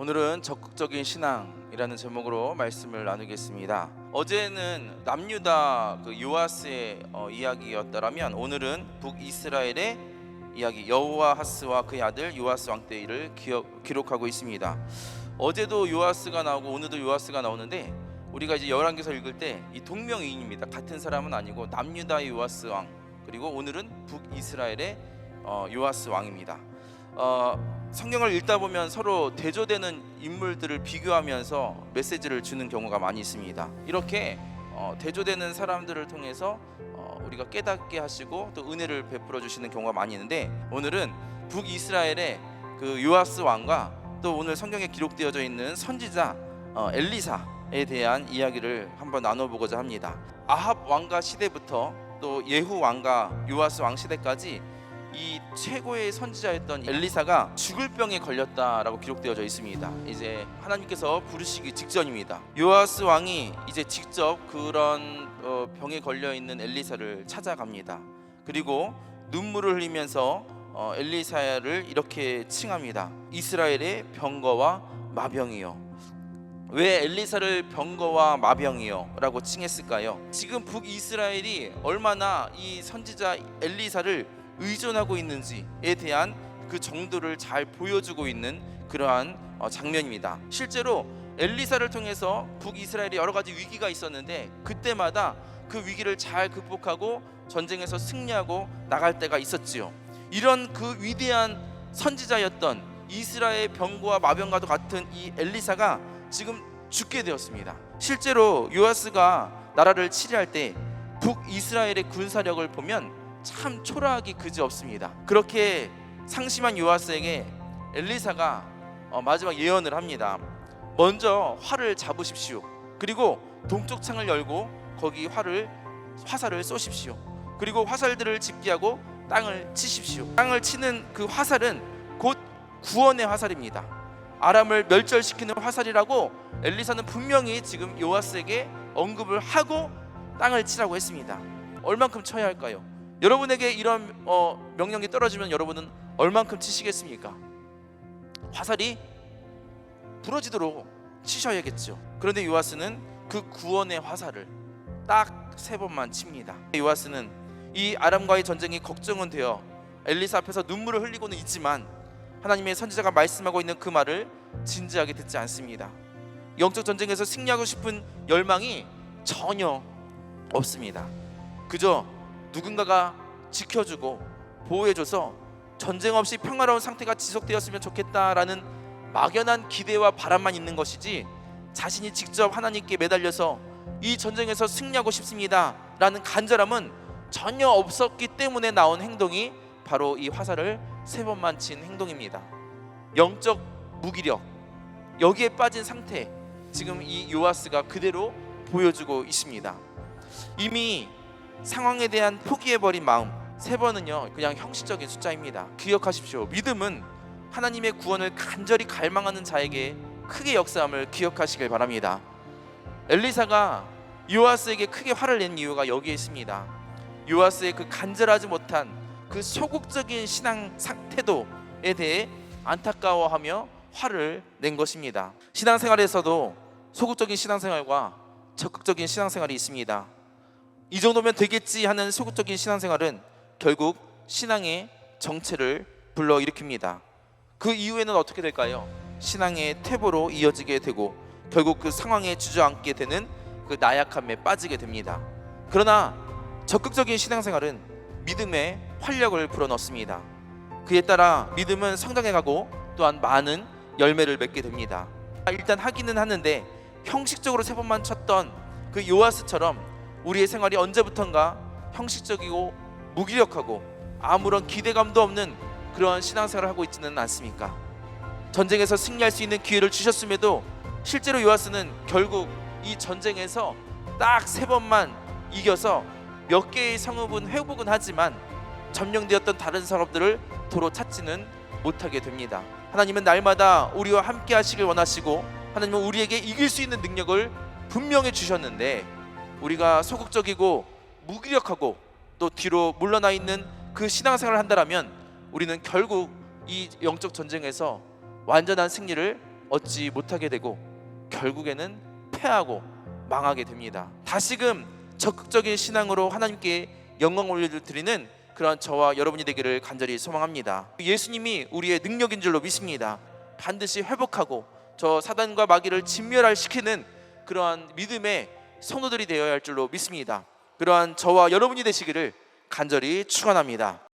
오늘은 적극적인 신앙이라는 제목으로 말씀을 나누겠습니다. 어제는 남유다 그 요아스의 어, 이야기였다라면 오늘은 북이스라엘의 이야기 여호와하스와 그의 아들 요아스 왕 때를 기억, 기록하고 있습니다. 어제도 요아스가 나오고 오늘도 요아스가 나오는데 우리가 이제 열왕기서 읽을 때 이 동명이인입니다. 같은 사람은 아니고 남유다의 요아스 왕 그리고 오늘은 북이스라엘의 어, 요아스 왕입니다. 어, 성경을 읽다 보면 서로 대조되는 인물들을 비교하면서 메시지를 주는 경우가 많이 있습니다. 이렇게 어, 대조되는 사람들을 통해서 어, 우리가 깨닫게 하시고 또 은혜를 베풀어 주시는 경우가 많이 있는데 오늘은 북이스라엘의 그 요아스 왕과 또 오늘 성경에 기록되어져 있는 선지자 어, 엘리사에 대한 이야기를 한번 나눠보고자 합니다. 아합 왕가 시대부터 또 예후 왕가 요아스 왕 시대까지 이 최고의 선지자였던 엘리사가 죽을 병에 걸렸다라고 기록되어져 있습니다. 이제 하나님께서 부르시기 직전입니다. 요아스 왕이 이제 직접 그런 어, 병에 걸려 있는 엘리사를 찾아갑니다. 그리고 눈물을 흘리면서 어, 엘리사를 이렇게 칭합니다. 이스라엘의 병거와 마병이요. 왜 엘리사를 병거와 마병이요라고 칭했을까요? 지금 북이스라엘이 얼마나 이 선지자 엘리사를 의존하고 있는지에 대한 그 정도를 잘 보여주고 있는 그러한 어, 장면입니다. 실제로 엘리사를 통해서 북이스라엘이 여러 가지 위기가 있었는데 그때마다 그 위기를 잘 극복하고 전쟁에서 승리하고 나갈 때가 있었지요. 이런 그 위대한 선지자였던 이스라엘 병거와 마병과도 같은 이 엘리사가 지금 죽게 되었습니다. 실제로 요아스가 나라를 치리할 때 북이스라엘의 군사력을 보면 참 초라하기 그지 없습니다. 그렇게 상심한 요아스에게 엘리사가 어, 마지막 예언을 합니다. 먼저 활을 잡으십시오. 그리고 동쪽 창을 열고 거기 활을 화살을 쏘십시오. 그리고 화살들을 집기하고 땅을 치십시오. 땅을 치는 그 화살은 곧 구원의 화살입니다. 아람을 멸절시키는 화살이라고 엘리사는 분명히 지금 요아스에게 언급을 하고 땅을 치라고 했습니다. 얼만큼 쳐야 할까요? 여러분에게 이런 어, 명령이 떨어지면 여러분은 얼만큼 치시겠습니까? 화살이 부러지도록 치셔야겠죠. 그런데 요아스는 그 구원의 화살을 딱 세 번만 칩니다. 요아스는 이 아람과의 전쟁이 걱정은 되어 엘리사 앞에서 눈물을 흘리고는 있지만 하나님의 선지자가 말씀하고 있는 그 말을 진지하게 듣지 않습니다. 영적 전쟁에서 승리하고 싶은 열망이 전혀 없습니다. 그저 누군가가 지켜주고 보호해줘서 전쟁 없이 평화로운 상태가 지속되었으면 좋겠다라는 막연한 기대와 바람만 있는 것이지 자신이 직접 하나님께 매달려서 이 전쟁에서 승리하고 싶습니다라는 간절함은 전혀 없었기 때문에 나온 행동이 바로 이 화살을 세 번만 친 행동입니다. 영적 무기력 여기에 빠진 상태 지금 이 요아스가 그대로 보여주고 있습니다. 이미 상황에 대한 포기해버린 마음 세 번은요 그냥 형식적인 숫자입니다. 기억하십시오. 믿음은 하나님의 구원을 간절히 갈망하는 자에게 크게 역사함을 기억하시길 바랍니다. 엘리사가 요아스에게 크게 화를 낸 이유가 여기에 있습니다. 요아스의 그 간절하지 못한 그 소극적인 신앙 상태도에 대해 안타까워하며 화를 낸 것입니다. 신앙생활에서도 소극적인 신앙생활과 적극적인 신앙생활이 있습니다. 이 정도면 되겠지 하는 소극적인 신앙생활은 결국 신앙의 정체를 불러 일으킵니다. 그 이후에는 어떻게 될까요? 신앙의 퇴보로 이어지게 되고 결국 그 상황에 주저앉게 되는 그 나약함에 빠지게 됩니다. 그러나 적극적인 신앙생활은 믿음의 활력을 불어넣습니다. 그에 따라 믿음은 성장해가고 또한 많은 열매를 맺게 됩니다. 일단 하기는 하는데 형식적으로 세 번만 쳤던 그 요아스처럼 우리의 생활이 언제부턴가 형식적이고 무기력하고 아무런 기대감도 없는 그런 신앙생활을 하고 있지는 않습니까? 전쟁에서 승리할 수 있는 기회를 주셨음에도 실제로 요아스는 결국 이 전쟁에서 딱 세 번만 이겨서 몇 개의 성읍은 회복은 하지만 점령되었던 다른 성읍들을 도로 찾지는 못하게 됩니다. 하나님은 날마다 우리와 함께 하시길 원하시고 하나님은 우리에게 이길 수 있는 능력을 분명히 주셨는데 우리가 소극적이고 무기력하고 또 뒤로 물러나 있는 그 신앙생활을 한다라면 우리는 결국 이 영적 전쟁에서 완전한 승리를 얻지 못하게 되고 결국에는 패하고 망하게 됩니다. 다시금 적극적인 신앙으로 하나님께 영광 올려드리는 그런 저와 여러분이 되기를 간절히 소망합니다. 예수님이 우리의 능력인 줄로 믿습니다. 반드시 회복하고 저 사단과 마귀를 진멸시키는 그러한 믿음의 성도들이 되어야 할 줄로 믿습니다. 그러한 저와 여러분이 되시기를 간절히 축원합니다.